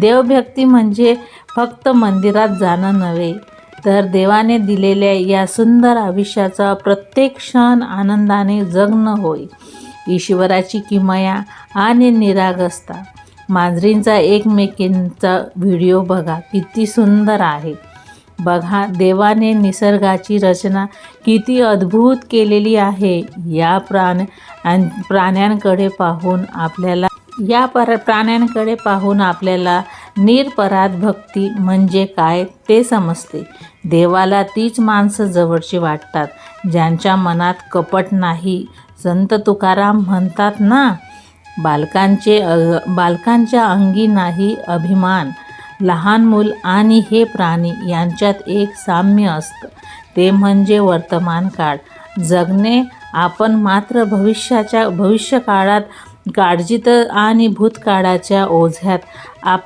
देवभक्ती म्हणजे फक्त मंदिरात जाणं नव्हे तर देवाने दिलेल्या या सुंदर आयुष्याचा प्रत्येक क्षण आनंदाने जगणं होय. ईश्वराची किमया आणि निरागसता मांजरींचा एकमेकींचा व्हिडिओ बघा किती सुंदर आहे. बघा देवाने निसर्गाची रचना किती अद्भुत केलेली आहे. या प्राण प्राण्यांकडे पाहून आपल्याला या पर प्राण्यांकडे पाहून आपल्याला निरपराध भक्ती म्हणजे काय ते समजते. देवाला तीच माणसं जवळची वाटतात ज्यांच्या मनात कपट नाही. संत तुकाराम म्हणतात ना बालकांचे बालकांच्या अंगी नाही अभिमान. लहान मूल आणि हे प्राणी यांच्यात एक साम्य असतं. ते म्हणजे वर्तमान काळ. जगणे आपण मात्र भविष्याच्या भविष्यकाळात काळजी तर आणि भूतकाळाच्या ओझ्यात आप